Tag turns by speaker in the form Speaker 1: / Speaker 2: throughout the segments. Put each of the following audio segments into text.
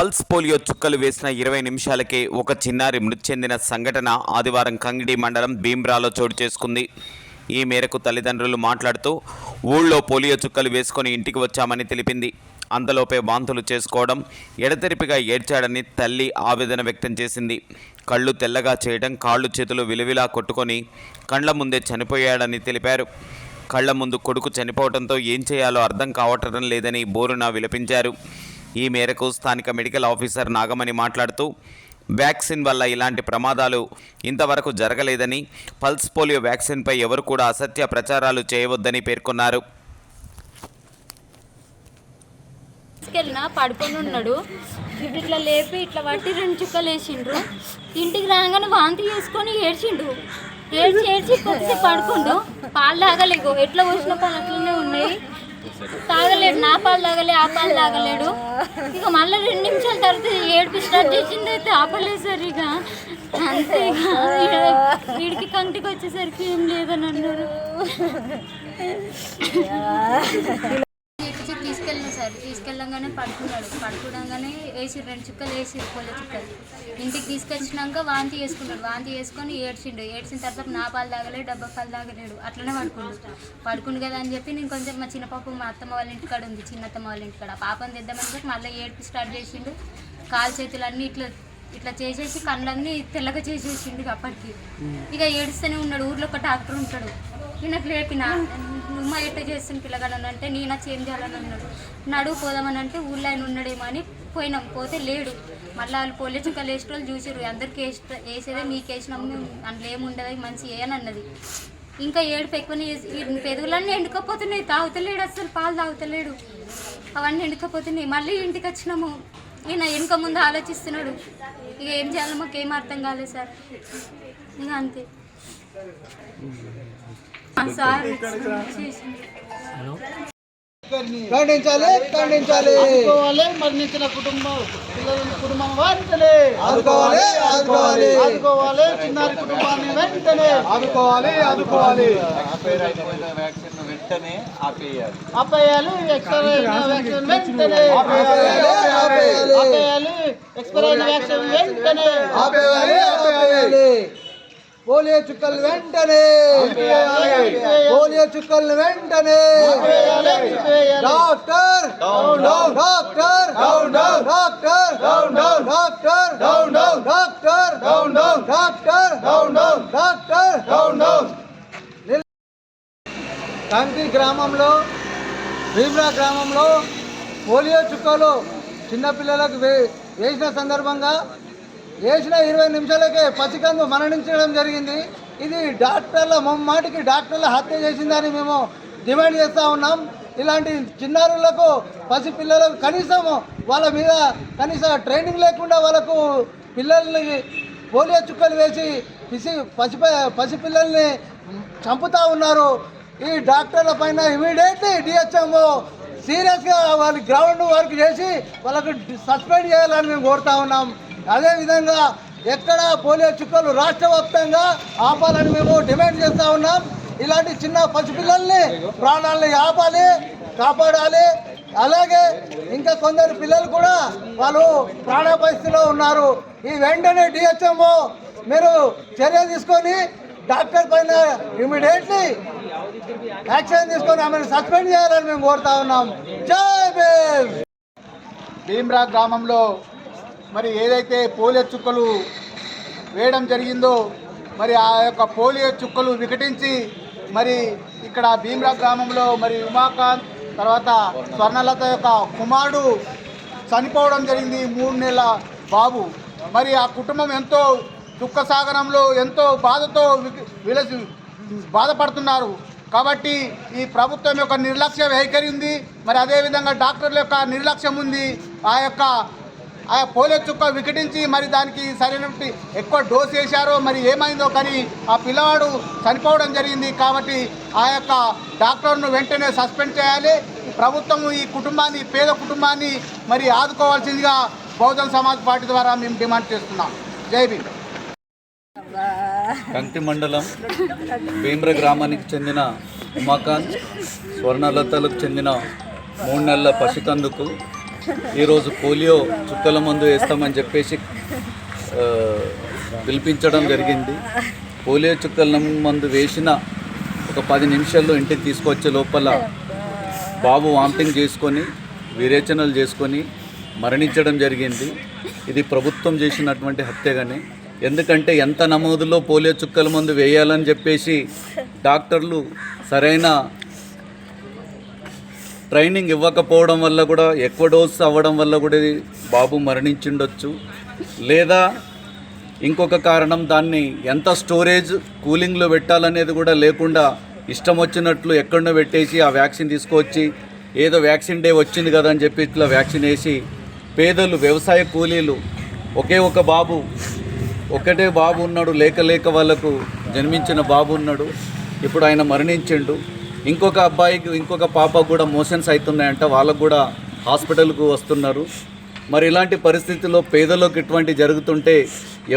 Speaker 1: Pulse polio చుక్కలు వేసిన ఇరవై నిమిషాలకే ఒక చిన్నారి మృతి చెందిన సంఘటన ఆదివారం కంగిడి మండలం భీమ్రాలో చోటు చేసుకుంది. ఈ మేరకు తల్లిదండ్రులు మాట్లాడుతూ ఊళ్ళో పోలియో చుక్కలు వేసుకొని ఇంటికి వచ్చామని తెలిపింది. అంతలోపే వాంతులు చేసుకోవడం ఎడతెరిపిగా ఏడ్చాడని తల్లి ఆవేదన వ్యక్తం చేసింది. కళ్ళు తెల్లగా చేయడం కాళ్ళు చేతులు విలువిలా కొట్టుకొని కండ్ల ముందే చనిపోయాడని తెలిపారు. కళ్ళ ముందు కొడుకు చనిపోవడంతో ఏం చేయాలో అర్థం కావటం లేదని బోరున విలపించారు. ఈ మేరకు స్థానిక మెడికల్ ఆఫీసర్ నాగమణి మాట్లాడుతూ వ్యాక్సిన్ వల్ల ఇలాంటి ప్రమాదాలు ఇంతవరకు జరగలేదని పల్స్ పోలియో వ్యాక్సిన్పై ఎవరు కూడా అసత్య ప్రచారాలు చేయవద్దని పేర్కొన్నారు.
Speaker 2: పడుకొని ఉన్నాడు. ఇప్పుడు ఇట్లా లేపి ఇట్లా పట్టి రెండు చుక్కలు వేసిండ్రు. ఇంటికి రాగానే వాంతి చేసుకొని ఏడ్చిండు. ఏడ్చి ఏడ్చి కొద్దిసేపు పడుకుండు. పాలు తాగలేకు ఎట్లా పోసిన పాలు అట్లనే ఉన్నాయి. తాగలేడు నా పాలు తాగలే ఆ పాలు తాగలేడు. ఇక మళ్ళీ రెండు నిమిషాల తర్వాత ఏడుపు స్టార్ట్ చేసింది అయితే ఆపలేదు సార్ ఇక అంతే ఇక. వీడికి కంటికి వచ్చేసరికి ఏం లేదని అన్నారు. సార్ తీసుకెళ్ళంగానే పడుకున్నాడు. పడుకోవడంగానే వేసి రెండు చుక్కలు వేసి పొల్ల చుక్కలు. ఇంటికి తీసుకొచ్చినాక వాంతి చేసుకున్నాడు. వాంతి చేసుకొని ఏడ్చిండు. ఏడ్చిన తర్వాత నా పాలు తాగలేదు డబ్బా పాలు తాగలేడు. అట్లనే పడుకుండు. పడుకుండు కదా అని చెప్పి నేను కొంచెం మా చిన్న పాప మా అత్తమ్మ వాళ్ళ ఇంటికాడ ఉంది. చిన్నత్తమ్మ వాళ్ళ ఇంటికాడ ఆ పాపని తెద్దామని చెప్పి మళ్ళీ ఏడుపు స్టార్ట్ చేసిండు. కాలు చేతులు అన్నీ ఇట్లా ఇట్లా చేసేసి కళ్ళన్నీ తెల్లగా చేసేసిండు అప్పటికి. ఇక ఏడుస్తూనే ఉన్నాడు. ఊర్లో ఒక డాక్టర్ ఉంటాడు. ఈయనకు లేపిన నువ్వు ఎట్ట చేస్తున్న పిల్లగాడని అంటే నేను చేంజ్ చేయాలని అన్నాడు. నడువు పోదామని అంటే ఊళ్ళో ఆయన ఉన్నాడేమో అని పోయినాం. పోతే లేడు. మళ్ళీ వాళ్ళు పోలీసు ఇంకా లేచిన వాళ్ళు చూసారు అందరికి వేసి వేసేదే మీకు వేసినాము అందులో ఏముండదు మంచి ఏ అన్నది. ఇంకా ఏడుపు ఎక్కువనే పెదవులన్నీ ఎండుకపోతున్నాయి. తాగుతలేడు అసలు పాలు తాగుతలేడు. అవన్నీ ఎండుకపోతున్నాయి. మళ్ళీ ఇంటికి వచ్చినాము. ఈయన వెనుక ముందు ఆలోచిస్తున్నాడు. ఇక ఏం చేయాలో మాకు ఏం అర్థం కాలేదు సార్. ఇంకా అంతే.
Speaker 3: ఖండించాలి ఖండించాలి.
Speaker 4: ఆదుకోవాలి మరణించిన కుటుంబం పిల్లల కుటుంబం వెంటనే.
Speaker 3: ఆదుకోవాలి ఆదుకోవాలి.
Speaker 4: ఆదుకోవాలి చిన్నారి కుటుంబాన్ని వెంటనే.
Speaker 3: ఆదుకోవాలి ఆదుకోవాలి.
Speaker 5: వ్యాక్సిన్ వెంటనే ఆపేయాలి
Speaker 4: ఆపేయాలి ఎక్స్పైర్ అయిన వ్యాక్సిన్ వెంటనే.
Speaker 3: ఆపేయాలి, ఆపేయాలి.
Speaker 4: ఆపేయాలి ఎక్స్పైర్ అయిన వ్యాక్సిన్ వెంటనే.
Speaker 3: ఆపేయాలి ఆపేయాలి. పోలియో చుక్కలు వెంటనే. పోలియో చుక్కలు వెంటనే. Doctor doctor doctor doctor doctor doctor doctor. కంకి గ్రామంలో భీమ్రా గ్రామంలో పోలియో చుక్కలు చిన్నపిల్లలకు వేసిన సందర్భంగా వేసిన ఇరవై నిమిషాలకే పసికందు మరణించడం జరిగింది. ఇది డాక్టర్ల మమ్మటికి డాక్టర్ల హత్య చేసిందని మేము డిమాండ్ చేస్తూ ఉన్నాం. ఇలాంటి చిన్నారులకు పసిపిల్లలకు కనీసం వాళ్ళ మీద కనీసం ట్రైనింగ్ లేకుండా వాళ్ళకు పిల్లల్ని పోలియో చుక్కలు వేసి పిసి పసి పసిపిల్లల్ని చంపుతా ఉన్నారు. ఈ డాక్టర్ల పైన ఇమీడియట్లీ డిహెచ్ఎంఓ సీరియస్గా వాళ్ళ గ్రౌండ్ వర్క్ చేసి వాళ్ళకు సస్పెండ్ చేయాలని మేము కోరుతా ఉన్నాం. అదేవిధంగా ఎక్కడ పోలియో చుక్కలు రాష్ట్ర వ్యాప్తంగా ఆపాలని మేము డిమాండ్ చేస్తూ ఉన్నాం. ఇలాంటి చిన్న పసిపిల్లల్ని ప్రాణాలని ఆపాలి కాపాడాలి. అలాగే ఇంకా కొందరు పిల్లలు కూడా వాళ్ళు ప్రాణ పరిస్థితిలో ఉన్నారు. ఈ వెంటనే డిహెచ్ఎంఓ మీరు చర్య తీసుకొని డాక్టర్ పైన ఇమీడియట్లీ యాక్షన్ తీసుకొని ఆమెను సస్పెండ్ చేయాలని మేము కోరుతా ఉన్నాం. జై భీమ్!
Speaker 4: భీమ్రా గ్రామంలో మరి ఏదైతే పోలియో చుక్కలు వేయడం జరిగిందో మరి ఆ యొక్క పోలియో చుక్కలు వికటించి మరి ఇక్కడ భీమ్రా గ్రామంలో మరి ఉమాకాంత్ తర్వాత స్వర్ణలత యొక్క కుమారుడు చనిపోవడం జరిగింది మూడు నెలల బాబు. మరి ఆ కుటుంబం ఎంతో దుఃఖ సాగరంలో ఎంతో బాధతో విలసి బాధపడుతున్నారు. కాబట్టి ఈ ప్రభుత్వం యొక్క నిర్లక్ష్య వైఖరి ఉంది. మరి అదేవిధంగా డాక్టర్ల యొక్క నిర్లక్ష్యం ఉంది. ఆ యొక్క ఆ పోలియో చుక్క వికటించి మరి దానికి సరైనటువంటి ఎక్కువ డోస్ వేశారో మరి ఏమైందో కానీ ఆ పిల్లవాడు చనిపోవడం జరిగింది కాబట్టి ఆ యొక్క డాక్టర్ను వెంటనే సస్పెండ్ చేయాలి. ప్రభుత్వం ఈ కుటుంబాన్ని పేద కుటుంబాన్ని మరి ఆదుకోవాల్సిందిగా బహుజన్ సమాజ్ పార్టీ ద్వారా మేము డిమాండ్ చేస్తున్నాం. జై భీమ్.
Speaker 5: కంటి మండలం భీమ్ర గ్రామానికి చెందిన ఉమాకాంత్ స్వర్ణలతలకు చెందిన మూడు నెలల పసికందుకు ఈరోజు పోలియో చుక్కల మందు వేస్తామని చెప్పేసి పిలిపించడం జరిగింది. పోలియో చుక్కల మందు వేసిన ఒక పది నిమిషాల్లో ఇంటికి తీసుకొచ్చే లోపల బాబు వాంతింగ్ చేసుకొని విరేచనలు చేసుకొని మరణించడం జరిగింది. ఇది ప్రభుత్వం చేసినటువంటి హత్యగానే. ఎందుకంటే ఎంత నమోదులో పోలియో చుక్కల మందు వేయాలని చెప్పేసి డాక్టర్లు సరైన ట్రైనింగ్ ఇవ్వకపోవడం వల్ల కూడా ఎక్కువ డోస్ అవ్వడం వల్ల కూడా ఇది బాబు మరణించిండొచ్చు. లేదా ఇంకొక కారణం దాన్ని ఎంత స్టోరేజ్ కూలింగ్లో పెట్టాలనేది కూడా లేకుండా ఇష్టం వచ్చినట్లు ఎక్కడో పెట్టేసి ఆ వ్యాక్సిన్ తీసుకొచ్చి ఏదో వ్యాక్సిన్ డే వచ్చింది కదా అని చెప్పి ఇట్లా వ్యాక్సిన్ వేసి పేదలు వ్యవసాయ కూలీలు ఒకే ఒక బాబు ఒకటే బాబు ఉన్నాడు లేక లేక వాళ్ళకు జన్మించిన బాబు ఉన్నాడు ఇప్పుడు ఆయన మరణించిండు. ఇంకొక అబ్బాయికి ఇంకొక పాపకు కూడా మోషన్స్ అవుతున్నాయంట. వాళ్ళకు కూడా హాస్పిటల్కు వస్తున్నారు. మరి ఇలాంటి పరిస్థితుల్లో పేదలకు ఇటువంటి జరుగుతుంటే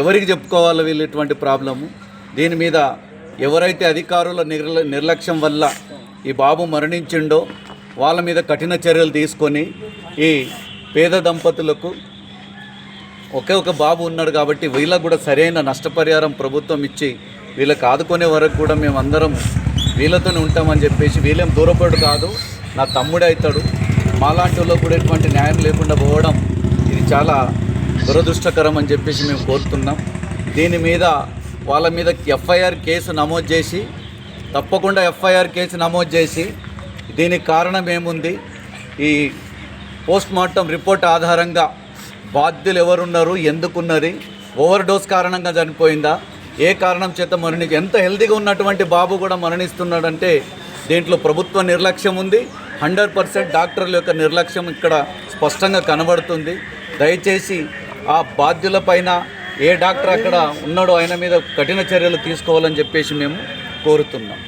Speaker 5: ఎవరికి చెప్పుకోవాలి వీళ్ళు ఇటువంటి ప్రాబ్లము? దీని మీద ఎవరైతే అధికారుల నిర్ల నిర్లక్ష్యం వల్ల ఈ బాబు మరణించిండో వాళ్ళ మీద కఠిన చర్యలు తీసుకొని ఈ పేద దంపతులకు ఒకే ఒక బాబు ఉన్నాడు కాబట్టి వీళ్ళకు కూడా సరైన నష్టపరిహారం ప్రభుత్వం ఇచ్చి వీళ్ళకి ఆదుకునే వరకు కూడా మేము అందరం వీళ్ళతోనే ఉంటామని చెప్పేసి వీళ్ళేం దూరపడు కాదు. నా తమ్ముడే అవుతాడు. మాలాంటి వాళ్ళకు కూడా ఎటువంటి న్యాయం లేకుండా పోవడం ఇది చాలా దురదృష్టకరం అని చెప్పేసి మేము కోరుతున్నాం. దీని మీద వాళ్ళ మీద ఎఫ్ఐఆర్ కేసు నమోదు చేసి తప్పకుండా ఎఫ్ఐఆర్ కేసు నమోదు చేసి దీనికి కారణం ఏముంది? ఈ పోస్ట్ మార్టం రిపోర్ట్ ఆధారంగా బాధ్యులు ఎవరున్నారు? ఎందుకున్నది? ఓవర్ డోస్ కారణంగా చనిపోయిందా? ఏ కారణం చేత మరణి ఎంత హెల్తీగా ఉన్నటువంటి బాబు కూడా మరణిస్తున్నాడంటే దీంట్లో ప్రభుత్వ నిర్లక్ష్యం ఉంది. హండ్రెడ్ పర్సెంట్ డాక్టర్ల యొక్క నిర్లక్ష్యం ఇక్కడ స్పష్టంగా కనబడుతుంది. దయచేసి ఆ బాధ్యులపైన ఏ డాక్టర్ అక్కడ ఉన్నాడో ఆయన మీద కఠిన చర్యలు తీసుకోవాలని చెప్పేసి మేము కోరుతున్నాం.